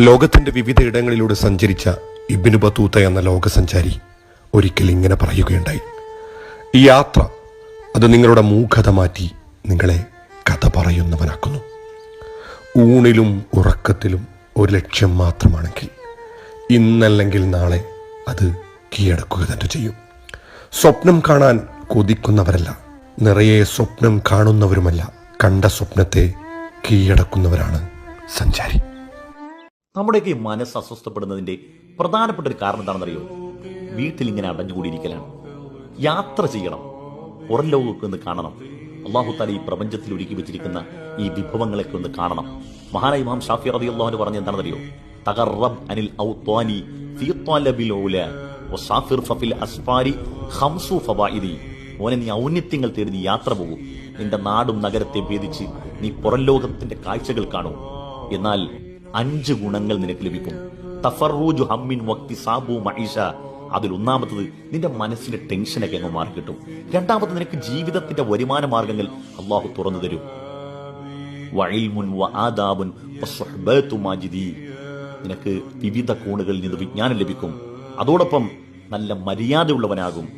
ലോകത്തിന്റെ വിവിധ ഇടങ്ങളിലൂടെ സഞ്ചരിച്ച ഇബിനു ബത്തൂത്ത എന്ന ലോകസഞ്ചാരി ഒരിക്കൽ ഇങ്ങനെ പറയുകയുണ്ടായി. ഈ യാത്ര അത് നിങ്ങളുടെ മൂഖത മാറ്റി നിങ്ങളെ കഥ പറയുന്നവനാക്കുന്നു. ഊണിലും ഉറക്കത്തിലും ഒരു ലക്ഷ്യം മാത്രമാണെങ്കിൽ ഇന്നല്ലെങ്കിൽ നാളെ അത് കീഴടക്കുക തന്നെ ചെയ്യും. സ്വപ്നം കാണാൻ കൊതിക്കുന്നവരല്ല നിറയെ സ്വപ്നം കാണുന്നവരുമല്ല കണ്ട സ്വപ്നത്തെ കീഴടക്കുന്നവരാണ് സഞ്ചാരി. നമ്മുടെയൊക്കെ മനസ്സ് അസ്വസ്ഥപ്പെടുന്നതിന്റെ പ്രധാനപ്പെട്ട ഒരു കാരണം എന്താണെന്നറിയോ? വീട്ടിൽ ഇങ്ങനെ അടഞ്ഞുകൂടിയിരിക്കലാണ്. യാത്ര ചെയ്യണം. പുറം ലോകമൊക്കെ ഒന്ന് കാണണം. അള്ളാഹു താലി ഈ പ്രപഞ്ചത്തിൽ ഒരുക്കി വെച്ചിരിക്കുന്ന ഈ വിഭവങ്ങളൊക്കെ ഒന്ന് കാണണം. മഹാനായ ഇമാം ഷാഫി റബി അള്ളാഹുന് പറഞ്ഞ എന്താണെന്നറിയോ? തകർറബ് അനിൽ ഔത്വാനി മോനെ നീ ഔന്നിത്യങ്ങൾ തേടി നീ യാത്ര പോകും. നിന്റെ നാടും നഗരത്തെ ഭേദിച്ച് നീ പുറം ലോകത്തിന്റെ കാഴ്ചകൾ കാണൂ. എന്നാൽ അഞ്ച് ഗുണങ്ങൾ നിനക്ക് ലഭിക്കും. തഫറൂജു ഹമ്മിൻ വക്തി സാബു മഹീഷ അതിൽ ഒന്നാമത്തത് നിന്റെ മനസ്സിന്റെ ടെൻഷനൊക്കെ അങ്ങ് മാറി കിട്ടും രണ്ടാമത് നിനക്ക് ജീവിതത്തിന്റെ വരുമാന മാർഗങ്ങൾ അള്ളാഹു തുറന്നു തരും. നിനക്ക് വിവിധ കോണുകളിൽ നിന്ന് വിജ്ഞാനം ലഭിക്കും. അതോടൊപ്പം നല്ല മര്യാദയുള്ളവനാകും.